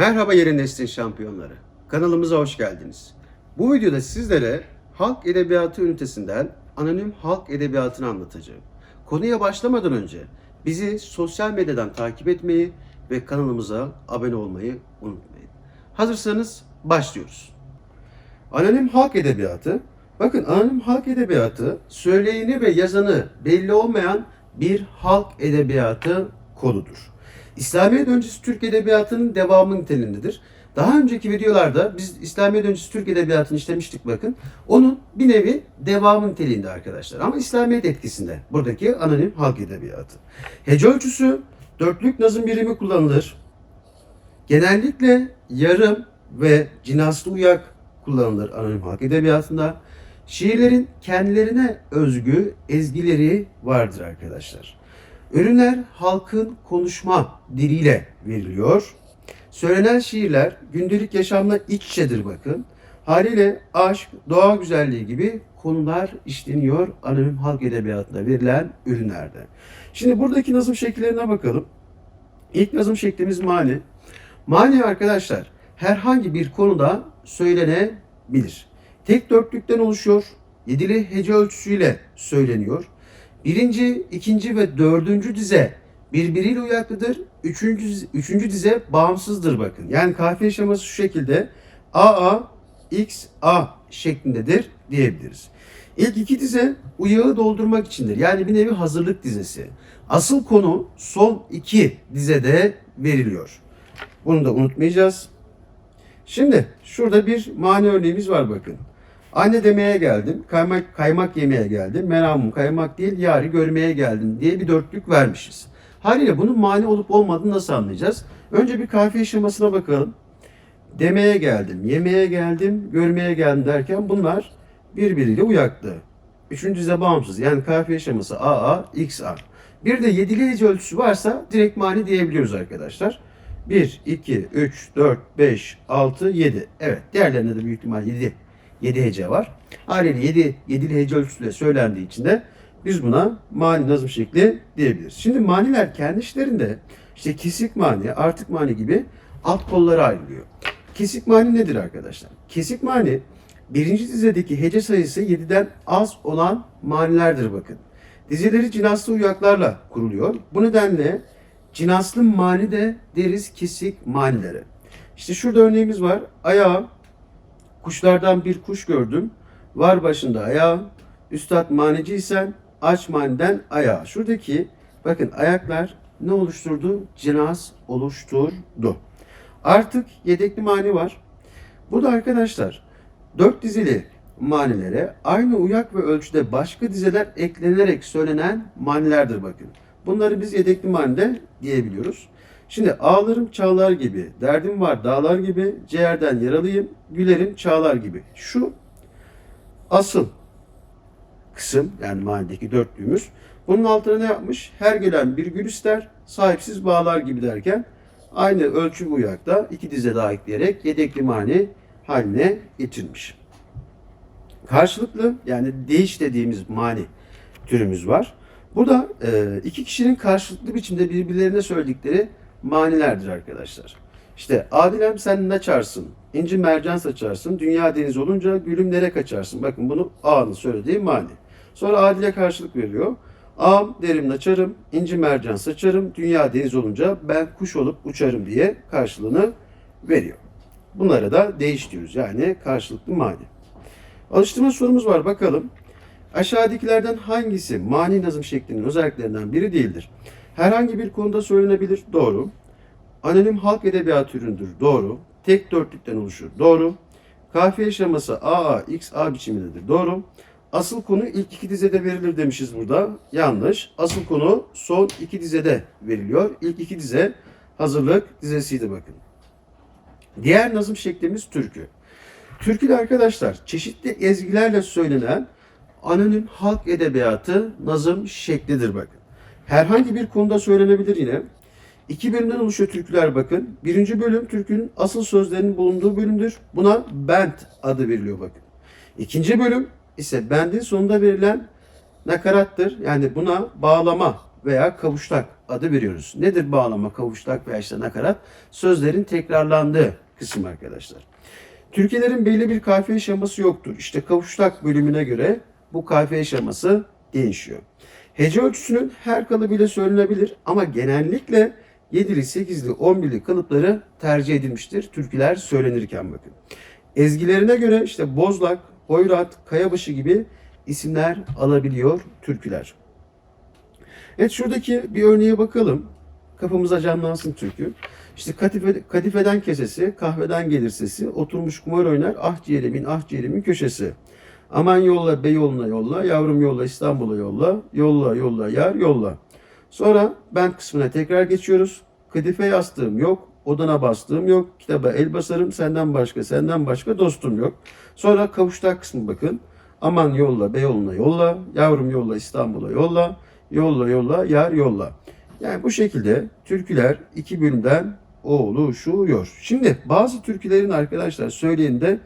Merhaba Yeni Neslin şampiyonları. Kanalımıza hoş geldiniz. Bu videoda sizlere halk edebiyatı ünitesinden anonim halk edebiyatını anlatacağım. Konuya başlamadan önce bizi sosyal medyadan takip etmeyi ve kanalımıza abone olmayı unutmayın. Hazırsanız başlıyoruz. Anonim halk edebiyatı. Bakın anonim halk edebiyatı söyleyeni ve yazanı belli olmayan bir halk edebiyatı konudur. İslamiyet öncesi Türk edebiyatının devamı niteliğindedir. Daha önceki videolarda biz İslamiyet öncesi Türk edebiyatını işlemiştik bakın. Onun bir nevi devamı niteliğinde arkadaşlar. Ama İslamiyet etkisinde buradaki anonim halk edebiyatı. Hece ölçüsü dörtlük nazım birimi kullanılır. Genellikle yarım ve cinaslı uyak kullanılır anonim halk edebiyatında. Şiirlerin kendilerine özgü ezgileri vardır arkadaşlar. Ürünler halkın konuşma diliyle veriliyor. Söylenen şiirler gündelik yaşamla iç içedir bakın. Haliyle aşk, doğa güzelliği gibi konular işleniyor anonim halk edebiyatında verilen ürünlerde. Şimdi buradaki nazım şekillerine bakalım. İlk nazım şeklimiz mani. Mani arkadaşlar herhangi bir konuda söylenebilir. Tek dörtlükten oluşuyor. Yedili hece ölçüsüyle söyleniyor. Birinci, ikinci ve dördüncü dize birbiriyle uyaklıdır. Üçüncü, üçüncü dize bağımsızdır bakın. Yani kafiye şeması şu şekilde AA, X, A şeklindedir diyebiliriz. İlk iki dize uyağı doldurmak içindir. Yani bir nevi hazırlık dizesi. Asıl konu son iki dizede veriliyor. Bunu da unutmayacağız. Şimdi şurada bir mani örneğimiz var bakın. Anne demeye geldim, kaymak, kaymak yemeye geldim, meramım kaymak değil yarı görmeye geldim diye bir dörtlük vermişiz. Haliyle bunun mani olup olmadığını nasıl anlayacağız? Önce bir kafiye şemasına bakalım. Demeye geldim, yemeye geldim, görmeye geldim derken bunlar birbiriyle uyaklı. Üçüncü bağımsız yani kafiye şeması AA, XA. Bir de yedili ölçüsü varsa direkt mani diyebiliyoruz arkadaşlar. 1, 2, 3, 4, 5, 6, 7. Evet diğerlerinde de büyük ihtimal 7 7 hece var. Haliyle 7 7'li hece ölçüsüyle söylendiği için de biz buna mani nazım şekli diyebiliriz. Şimdi maniler kendi işlerinde işte kesik mani, artık mani gibi alt kollara ayrılıyor. Kesik mani nedir arkadaşlar? Kesik mani birinci dizedeki hece sayısı 7'den az olan manilerdir bakın. Dizeleri cinaslı uyaklarla kuruluyor. Bu nedenle cinaslı mani de deriz kesik manilere. İşte şurada örneğimiz var. Ayağı Kuşlardan bir kuş gördüm. Var başında ayağı. Üstad maniciysen aç maniden ayağı. Şuradaki bakın ayaklar ne oluşturdu? Cinas oluşturdu. Artık yedekli mani var. Bu da arkadaşlar dört dizili manilere aynı uyak ve ölçüde başka dizeler eklenerek söylenen manilerdir bakın. Bunları biz yedekli manide diyebiliyoruz. Şimdi ağlarım çağlar gibi, derdim var dağlar gibi, ciğerden yaralıyım, gülerim çağlar gibi. Şu asıl kısım yani manideki dörtlüğümüz. Bunun altına ne yapmış? Her gelen bir gül ister, sahipsiz bağlar gibi derken aynı ölçü bu uyakta iki dize daha ekleyerek yedekli mani haline getirmiş. Karşılıklı yani değiş dediğimiz mani türümüz var. Bu da e, iki kişinin karşılıklı biçimde birbirlerine söyledikleri manilerdir arkadaşlar. İşte Adilem sen ne çarsın? İnci mercan saçarsın. Dünya deniz olunca gülümlere kaçarsın. Bakın bunu A'nın söylediği mani. Sonra Adile karşılık veriyor. Ağam derim naçarım, inci mercan saçarım, dünya deniz olunca ben kuş olup uçarım diye karşılığını veriyor. Bunlara da değiş diyoruz. Yani karşılıklı mani. Alıştırma sorumuz var bakalım. Aşağıdakilerden hangisi mani nazım şeklinin özelliklerinden biri değildir? Herhangi bir konuda söylenebilir. Doğru. Anonim halk edebiyatı üründür. Doğru. Tek dörtlükten oluşur. Doğru. Kafiye şeması AA, XA biçimindedir. Doğru. Asıl konu ilk iki dizede verilir demişiz burada. Yanlış. Asıl konu son iki dizede veriliyor. İlk iki dize hazırlık dizesiydi bakın. Diğer nazım şeklimiz türkü. Türküde arkadaşlar çeşitli ezgilerle söylenen anonim halk edebiyatı nazım şeklidir bakın. Herhangi bir konuda söylenebilir yine. İki bölümden oluşuyor türküler bakın. Birinci bölüm türkünün asıl sözlerinin bulunduğu bölümdür. Buna bent adı veriliyor bakın. İkinci bölüm ise bendin sonunda verilen nakarattır. Yani buna bağlama veya kavuştak adı veriyoruz. Nedir bağlama, kavuştak veya işte nakarat? Sözlerin tekrarlandığı kısım arkadaşlar. Türkülerin belli bir kafiye şeması yoktur. İşte kavuştak bölümüne göre bu kafiye şeması değişiyor. Hece ölçüsünün her kalıbıyla söylenebilir ama genellikle 7'li, 8'li, 11'li kalıpları tercih edilmiştir türküler söylenirken bakın. Ezgilerine göre işte Bozlak, Hoyrat, Kayabaşı gibi isimler alabiliyor türküler. Evet şuradaki bir örneğe bakalım. Kafamıza canlansın türkü. İşte kadife, kadifeden kesesi, kahveden gelir sesi, oturmuş kumar oynar, ah ciğerimin, ah ciğerimin köşesi. Aman yolla Beyoğlu'na yolla, yavrum yolla İstanbul'a yolla, yolla yolla yar yolla. Sonra ben kısmına tekrar geçiyoruz. Kadife yastığım yok, odana bastığım yok, kitaba el basarım, senden başka, senden başka dostum yok. Sonra kavuştak kısmı bakın. Aman yolla Beyoğlu'na yolla, yavrum yolla İstanbul'a yolla, yolla yolla yar yolla. Yani bu şekilde türküler iki bölümden oluşuyor. Şimdi bazı türkülerin arkadaşlar söyleyeni de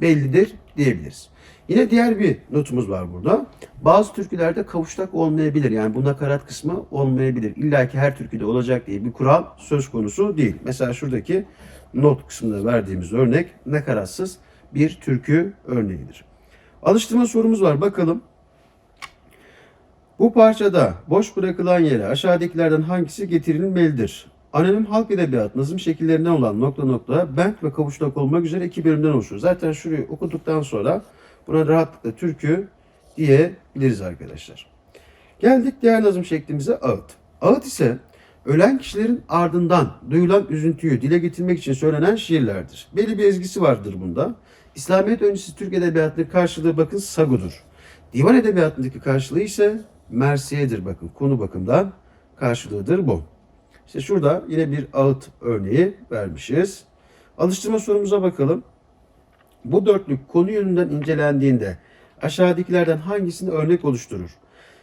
bellidir diyebiliriz. Yine diğer bir notumuz var burada. Bazı türkülerde kavuştak olmayabilir. Yani bu nakarat kısmı olmayabilir. İlla ki her türküde olacak diye bir kural söz konusu değil. Mesela şuradaki not kısmında verdiğimiz örnek nakaratsız bir türkü örneğidir. Alıştırma sorumuz var. Bakalım. Bu parçada boş bırakılan yere aşağıdakilerden hangisi getirilmelidir? Anonim halk edebiyat nazım şekillerinden olan nokta nokta bent ve kavuştak olmak üzere iki bölümden oluşur. Zaten şurayı okuduktan sonra buna rahatlıkla türkü diyebiliriz arkadaşlar. Geldik diğer nazım şeklimize ağıt. Ağıt ise ölen kişilerin ardından duyulan üzüntüyü dile getirmek için söylenen şiirlerdir. Belli bir ezgisi vardır bunda. İslamiyet öncesi Türk edebiyatının karşılığı bakın sagudur. Divan edebiyatındaki karşılığı ise mersiyedir bakın. Konu bakımdan karşılığıdır bu. İşte şurada yine bir ağıt örneği vermişiz. Alıştırma sorumuza bakalım. Bu dörtlük konu yönünden incelendiğinde aşağıdakilerden hangisini örnek oluşturur?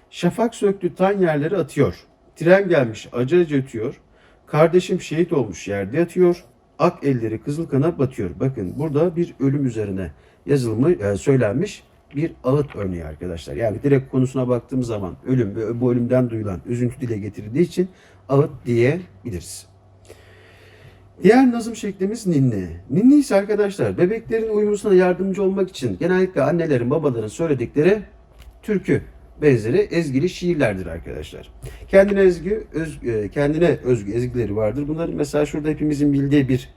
Şafak söktü tan yerleri atıyor. Tren gelmiş acı acı ötüyor. Kardeşim şehit olmuş yerde yatıyor. Ak elleri kızıl kana batıyor. Bakın burada bir ölüm üzerine yazılmış, e, söylenmiş bir ağıt örneği arkadaşlar. Yani direkt konusuna baktığımız zaman ölüm ve bu ölümden duyulan üzüntü dile getirildiği için ağıt diyebiliriz. Diğer nazım şeklimiz ninni. Ninni ise arkadaşlar bebeklerin uyumasına yardımcı olmak için genellikle annelerin babaların söyledikleri türkü benzeri ezgili şiirlerdir arkadaşlar. Kendine özgü, öz, e, kendine özgü ezgileri vardır. Bunların mesela şurada hepimizin bildiği bir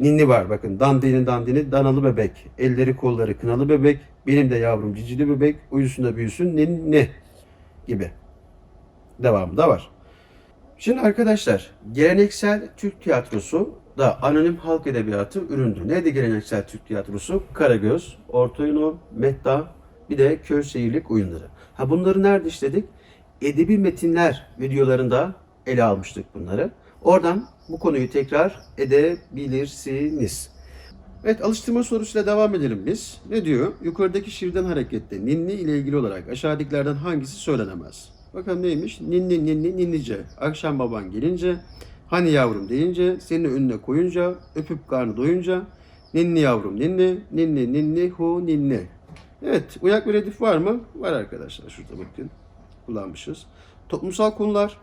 ninni var. Bakın dandinin dandini danalı bebek, elleri kolları kınalı bebek, benim de yavrum cicili bebek, uyusun da büyüsün ninni gibi. Devamı da var. Şimdi arkadaşlar geleneksel Türk tiyatrosu da anonim halk edebiyatı üründür. Neydi geleneksel Türk tiyatrosu? Karagöz, Orta Yunan, Metta, bir de köy seyirlik oyunları. Ha bunları nerede işledik? Edebi metinler videolarında ele almıştık bunları. Oradan bu konuyu tekrar edebilirsiniz. Evet alıştırma sorusuyla devam edelim biz. Ne diyor? Yukarıdaki şiirden hareketle ninni ile ilgili olarak aşağıdakilerden hangisi söylenemez? Bakalım neymiş? Ninni ninni ninnice. Akşam baban gelince, hani yavrum deyince, seni önüne koyunca, öpüp karnı doyunca, ninni yavrum ninni, ninni ninni hu ninni. Evet, uyak bir redif var mı? Var arkadaşlar. Şurada bakın. Kullanmışız. Toplumsal konular.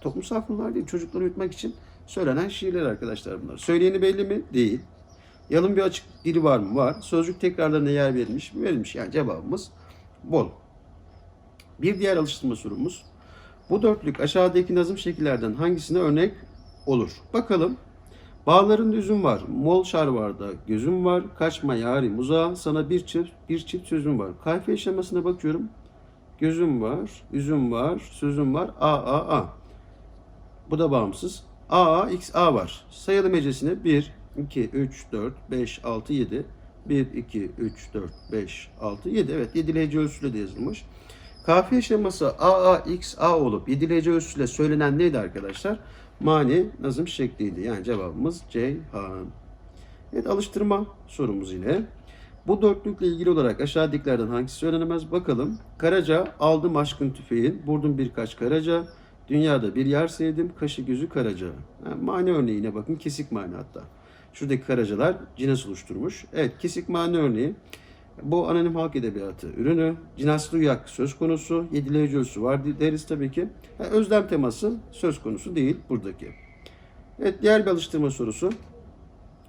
Toplumsal konular değil. Çocukları uyutmak için söylenen şiirler arkadaşlar bunlar. Söyleyeni belli mi? Değil. Yalın bir açık dili var mı? Var. Sözcük tekrarlarına yer verilmiş mi? Verilmiş. Yani cevabımız bol. Bir diğer alıştırma sorumuz. Bu dörtlük aşağıdaki nazım şekillerden hangisine örnek olur? Bakalım. Bağlarında üzüm var, mol şarvarda gözüm var, kaçma yarim uzağa, sana bir çift, bir çift sözüm var. Kayfiye şemasına bakıyorum. Gözüm var, üzüm var, sözüm var, a a a. Bu da bağımsız. a a x a var. Sayalım hecesine 1, 2, 3, 4, 5, 6, 7. 1, 2, 3, 4, 5, 6, 7. Evet 7 hece ölçüsüyle de yazılmış. Kafiye şeması a a x a olup 7 hece ölçüsüyle söylenen neydi arkadaşlar? Mani nazım şekliydi. Yani cevabımız Ceyhan. Evet alıştırma sorumuz yine. Bu dörtlükle ilgili olarak aşağıdakilerden hangisi söylenemez bakalım. Karaca aldım aşkın tüfeğin, vurdum birkaç karaca. Dünyada bir yer sevdim, kaşı gözü karaca. Yani mani örneğine bakın, kesik mani hatta. Şuradaki karacalar cines oluşturmuş. Evet, kesik mani örneği. Bu anonim halk edebiyatı ürünü. Cinaslı uyak söz konusu. Yedili hecölüsü var deriz tabii ki. Ha, özlem teması söz konusu değil buradaki. Evet diğer bir alıştırma sorusu.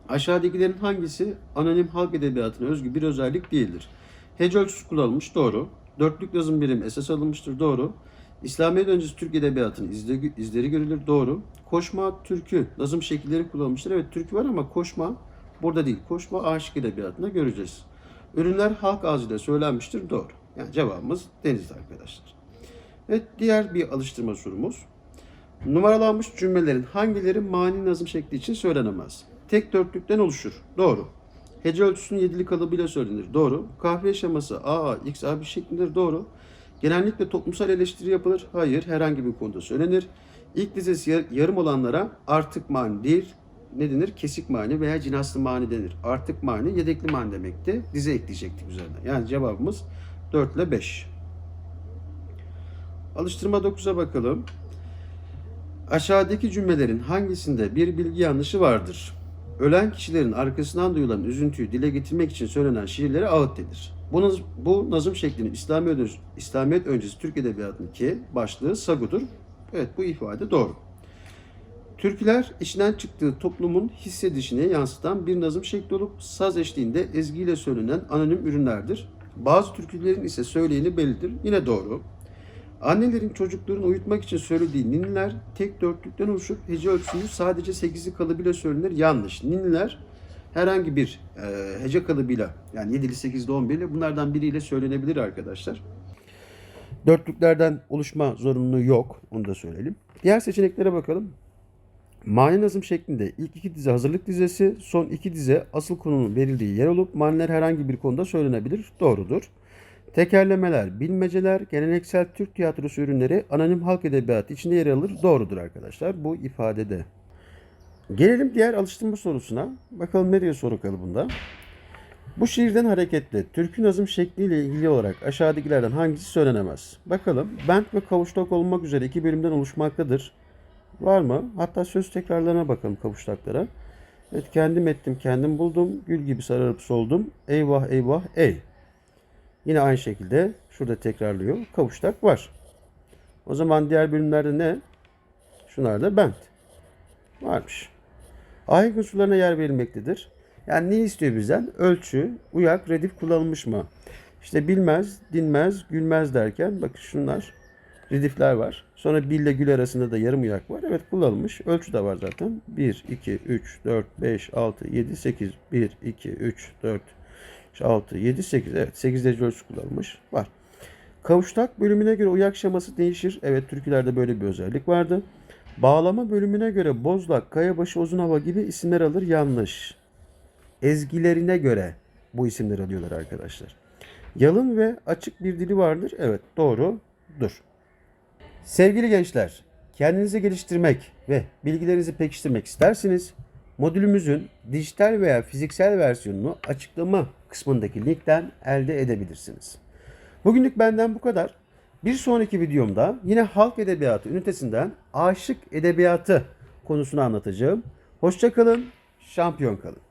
Aşağıdakilerin hangisi anonim halk edebiyatına özgü bir özellik değildir? Hece ölçüsü kullanılmış doğru. Dörtlük yazım birimi esas alınmıştır doğru. İslamiyet öncesi Türk edebiyatının izleri, izleri görülür doğru. Koşma, türkü, nazım şekilleri kullanılmıştır. Evet türkü var ama koşma burada değil. Koşma aşık edebiyatında göreceğiz. Ürünler halk ağzıyla söylenmiştir doğru. Yani cevabımız denizli arkadaşlar. Evet diğer bir alıştırma sorumuz. Numaralanmış cümlelerin hangileri mani nazım şekli için söylenemez? Tek dörtlükten oluşur. Doğru. Hece ölçüsünün yedili kalıbıyla söylenir. Doğru. Kahve şeması A, X, A bir şeklindedir. Doğru. Genellikle toplumsal eleştiri yapılır. Hayır. Herhangi bir konuda söylenir. İlk dizesi yar- yarım olanlara artık mani değil, ne denir? Kesik mani veya cinaslı mani denir. Artık mani yedekli mani demekti. Dize ekleyecektik üzerine. Yani cevabımız 4 ile 5. Alıştırma 9'a bakalım. Aşağıdaki cümlelerin hangisinde bir bilgi yanlışı vardır? Ölen kişilerin arkasından duyulan üzüntüyü dile getirmek için söylenen şiirlere ağıt denir. Bu, bu nazım şeklinin İslamiyet, öncesi, İslamiyet öncesi Türk Edebiyatı'ndaki başlığı sagudur. Evet bu ifade doğru. Türküler içinden çıktığı toplumun hissedişini yansıtan bir nazım şekli olup saz eşliğinde ezgiyle söylenen anonim ürünlerdir. Bazı türkülerin ise söyleyeni bellidir. Yine doğru. Annelerin çocuklarını uyutmak için söylediği ninniler tek dörtlükten oluşup hece ölçüsünü sadece 8'li kalıbıyla söylenir. Yanlış. Ninniler herhangi bir e, hece kalıbıyla yani 7'li 8'li 11'li bunlardan biriyle söylenebilir arkadaşlar. Dörtlüklerden oluşma zorunluluğu yok. Onu da söyleyelim. Diğer seçeneklere bakalım. Mani nazım şeklinde ilk iki dize hazırlık dizesi, son iki dize asıl konunun verildiği yer olup maniler herhangi bir konuda söylenebilir. Doğrudur. Tekerlemeler, bilmeceler, geleneksel Türk tiyatrosu ürünleri anonim halk edebiyatı içinde yer alır. Doğrudur arkadaşlar bu ifadede. Gelelim diğer alıştırma sorusuna. Bakalım ne diyor soru kalıbında. Bu şiirden hareketle türkü nazım şekliyle ilgili olarak aşağıdakilerden hangisi söylenemez? Bakalım. Bent ve kavuştak olmak üzere iki bölümden oluşmaktadır. Var mı? Hatta söz tekrarlarına bakalım kavuştaklara. Evet kendim ettim, kendim buldum. Gül gibi sararıp soldum. Eyvah eyvah ey. Yine aynı şekilde şurada tekrarlıyor. Kavuştak var. O zaman diğer bölümlerde ne? Şunlarda bent. Varmış. Ahenk unsurlarına yer verilmektedir. Yani ne istiyor bizden? Ölçü, uyak, redif kullanılmış mı? İşte bilmez, dinmez, gülmez derken bakın şunlar redifler var. Sonra bil ile gül arasında da yarım uyak var. Evet kullanılmış. Ölçü de var zaten. 1, 2, 3, 4, 5, 6, 7, 8. 1, 2, 3, 4, 6, 7, 8. Evet 8 derece ölçü kullanılmış. Var. Kavuştak bölümüne göre uyak şeması değişir. Evet türkülerde böyle bir özellik vardı. Bağlama bölümüne göre Bozlak, Kayabaşı, Uzun Hava gibi isimler alır. Yanlış. Ezgilerine göre bu isimleri alıyorlar arkadaşlar. Yalın ve açık bir dili vardır. Evet doğrudur. Sevgili gençler, kendinizi geliştirmek ve bilgilerinizi pekiştirmek isterseniz modülümüzün dijital veya fiziksel versiyonunu açıklama kısmındaki linkten elde edebilirsiniz. Bugünlük benden bu kadar. Bir sonraki videomda yine halk edebiyatı ünitesinden aşık edebiyatı konusunu anlatacağım. Hoşçakalın, şampiyon kalın.